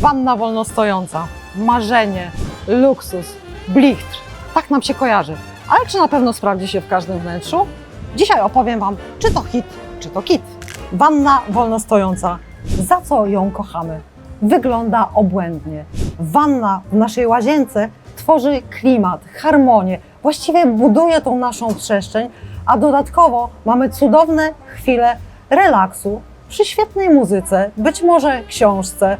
Wanna wolnostojąca, marzenie, luksus, blichtr. Tak nam się kojarzy. Ale czy na pewno sprawdzi się w każdym wnętrzu? Dzisiaj opowiem Wam, czy to hit, czy to kit. Wanna wolnostojąca. Za co ją kochamy? Wygląda obłędnie. Wanna w naszej łazience tworzy klimat, harmonię, właściwie buduje tą naszą przestrzeń, a dodatkowo mamy cudowne chwile relaksu przy świetnej muzyce, być może książce,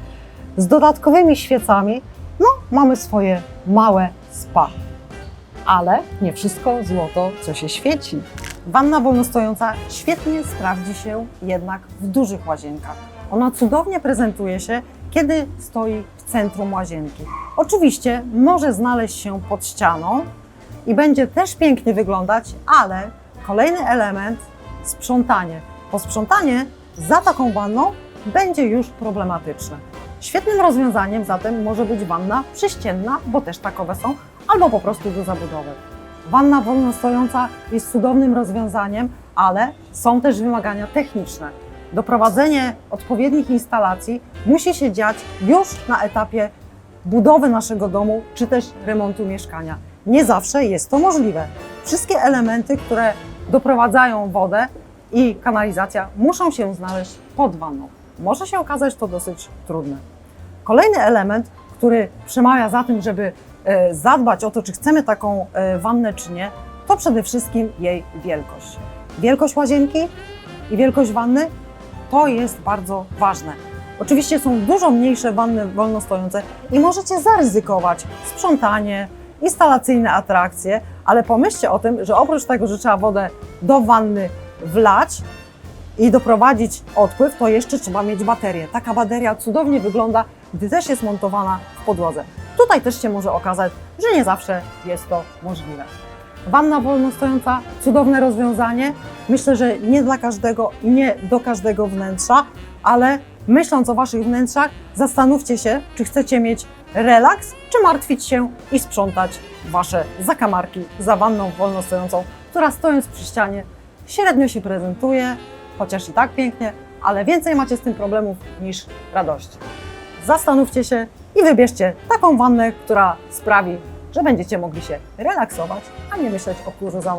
z dodatkowymi świecami. No, mamy swoje małe spa. Ale nie wszystko złoto, co się świeci. Wanna wolnostojąca świetnie sprawdzi się jednak w dużych łazienkach. Ona cudownie prezentuje się, kiedy stoi w centrum łazienki. Oczywiście może znaleźć się pod ścianą i będzie też pięknie wyglądać, ale kolejny element sprzątanie. Posprzątanie za taką wanną będzie już problematyczne. Świetnym rozwiązaniem zatem może być wanna przyścienna, bo też takowe są, albo po prostu do zabudowy. Wanna wolnostojąca jest cudownym rozwiązaniem, ale są też wymagania techniczne. Doprowadzenie odpowiednich instalacji musi się dziać już na etapie budowy naszego domu czy też remontu mieszkania. Nie zawsze jest to możliwe. Wszystkie elementy, które doprowadzają wodę i kanalizacja, muszą się znaleźć pod wanną. Może się okazać to dosyć trudne. Kolejny element, który przemawia za tym, żeby e, zadbać o to, czy chcemy taką e, wannę, czy nie, to przede wszystkim jej wielkość. Wielkość łazienki i wielkość wanny to jest bardzo ważne. Oczywiście są dużo mniejsze wanny wolnostojące i możecie zaryzykować sprzątanie, instalacyjne atrakcje, ale pomyślcie o tym, że oprócz tego, że trzeba wodę do wanny wlać i doprowadzić odpływ, to jeszcze trzeba mieć baterię. Taka bateria cudownie wygląda, gdy też jest montowana w podłodze. Tutaj też się może okazać, że nie zawsze jest to możliwe. Wanna wolnostojąca, cudowne rozwiązanie. Myślę, że nie dla każdego nie do każdego wnętrza, ale myśląc o Waszych wnętrzach, zastanówcie się, czy chcecie mieć relaks, czy martwić się i sprzątać Wasze zakamarki za wanną wolnostojącą, która stojąc przy ścianie średnio się prezentuje, chociaż i tak pięknie, ale więcej macie z tym problemów niż radości. Zastanówcie się i wybierzcie taką wannę, która sprawi, że będziecie mogli się relaksować, a nie myśleć o kurzu za.